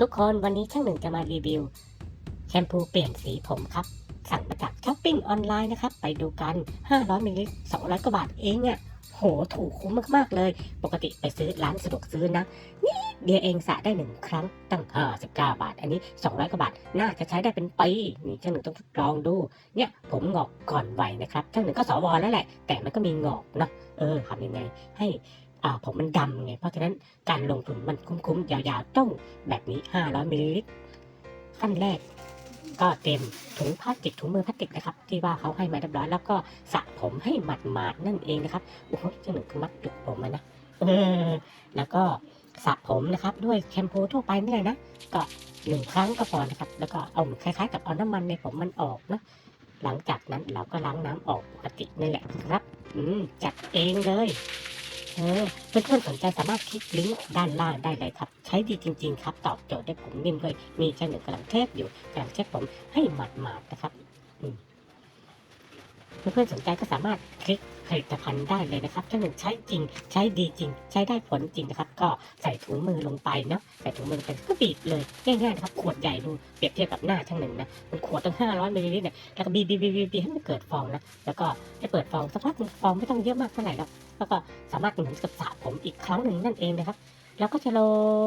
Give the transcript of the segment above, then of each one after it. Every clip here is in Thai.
ทุกคนวันนี้ช่างหนึ่งจะมารีวิว แชมพูเปลี่ยนสีผมครับ สั่งมาจากช้อปปิ้งออนไลน์นะครับ ไปดูกัน 500มิลลิลิตร200 กว่าบาทเองอะ่ะโหถูกคุ้มมากๆเลย ปกติไปซื้อร้านสะดวกซื้อนะ นี่เดียวเองสระได้หนึ่งครั้งตั้ง59บาท อันนี้200กว่าบาท น่าจะใช้ได้เป็นปีนี่ช่างหนึ่งต้องทดลองดู เนี่ยผมงอกก่อนวัยนะครับช่างหนึ่งก็สวแล้วแหละ แต่มันก็มีงอกเนาะเออทำยังไงให้ ผมมันดำไง เพราะฉะนั้นการลงทุนมันคุ้มๆ ยาวๆ ต้องแบบนี้ 500มิลลิลิตรขั้นแรก ก็เต็มถุงพลาสติกถุงมือพลาสติกนะครับ ที่ว่าเขาให้มาเรียบร้อยแล้วก็สระผมให้หมาดๆนั่นเองนะครับโอ้โหเจ้าหนึ่งคือมัดจุกผมนะเออแล้วก็สระผมนะครับ ด้วยแชมพูทั่วไปนี่เลยนะก็หนึ่งครั้งก็พอนะครับ แล้วก็เอาคล้ายๆ กับเอาน้ำมันในผมมันออกนะหลังจากนั้นเราก็ล้างน้ำออกปกตินี่แหละครับ อืมจัดเองเลย เออเพื่อนๆสนใจสามารถคลิกลิงก์ด้านล่างได้เลยครับ ใช้ดีจริง ๆ ครับ ตอบโจทย์ได้ผมนิ่มด้วยมีเช่หนึ่งกำลังเทพอยู่กำลังเช็ดผมให้หมาดๆนะครับอืม เพื่อนๆสนใจก็สามารถคลิกผลิตภัณฑ์ได้เลยนะครับเช่นหนึ่งใช้จริง ใช้ดีจริง ใช้ได้ผลจริงนะครับ ก็ใส่ถุงมือลงไปเนาะใส่ถุงมือไปก็บีบเลยง่ายๆนะครับขวดใหญ่ดูเปรียบเทียบกับหน้าช่างหนึ่งนะมันขวดตั้งห้าร้อยมิลลิลิตรเนี่ยแล้วก็บีบบีบบีบบีให้มันเกิดฟองนะแล้วก็ให้เปิดฟองสักพักฟองไม่ต้องเยอะมากเท่าไหร่หรอกแล้วก็สามารถเหมือนกับสระผมอีกครั้งหนึ่งนั่นเองนะครับแล้วก็จะล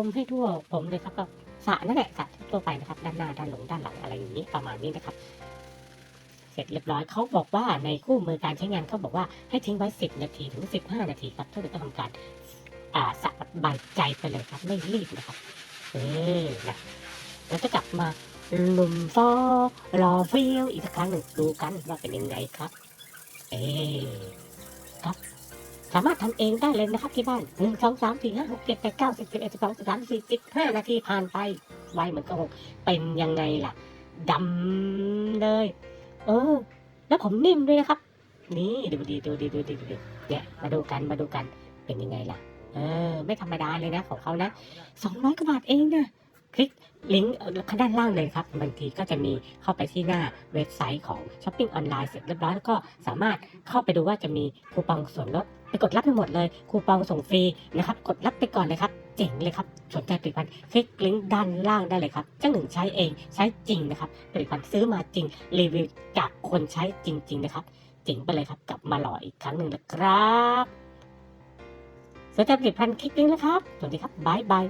มให้ทั่วผมเลยครับก็สระนั่นแหละสระทั่วไปนะครับ ด้านหน้าด้านหลังด้านหลังอะไรอย่างนี้ประมาณนี้นะครับ ร็จเรียบร้อยเขาบอกว่าในคู่มือการใช้งานเขาบอกว่าให้ทิ้งไว้ 10 นาทีถึง 15 นาทีครับถ้าเราต้องทำการสระบายใจไปเลยครับไม่รีบนะครับเออนะเราจะกลับมาลุมฟอรอฟิลอีกสักครั้งหนึ่งดูกันว่าเป็นยังไงครับ เอครับ สามารถทำเองได้เลยนะครับที่บ้านหนึ่งสองสามสี่ห้าหกเจ็ดแปดเก้าสิบสิบเอ็ดสิบสองสิบสามสี่สิบห้านาทีผ่านไปไวเหมือนกับหกเป็นยังไงล่ะดำเลย เออ แล้วผมนิ่มด้วยนะครับ นี่ดูดีดูดีดูดีดูดีเนี่ยมาดูกันมาดูกันเป็นยังไงล่ะ เออ ไม่ธรรมดาเลยนะของเขานะสองร้อยกว่าบาทเองนะคลิกลิงก์ด้านล่างเลยครับบางทีก็จะมีเข้าไปที่หน้าเว็บไซต์ของช้อปปิ้งออนไลน์เสร็จเรียบร้อยแล้วก็สามารถเข้าไปดูว่าจะมีคูปองส่วนลดไปกดรับไปหมดเลยคูปองส่งฟรีนะครับ กดรับไปก่อนเลยครับ จ๋งเลยครับสนใจผลิตภัณฑ์คลิกลิงก์ด้านล่างได้เลยครับเจ้าหนึ่งใช้เองใช้จริงนะครับผลิตภัณฑ์ซื้อมาจริงรีวิวจากคนใช้จริง ๆ นะครับเจ๋งไปเลยครับกลับมาหล่ออีกครั้งหนึ่งนะครับสนใจผลิตภัณฑ์คลิกลิงก์นะครับสวัสดีครับบายบาย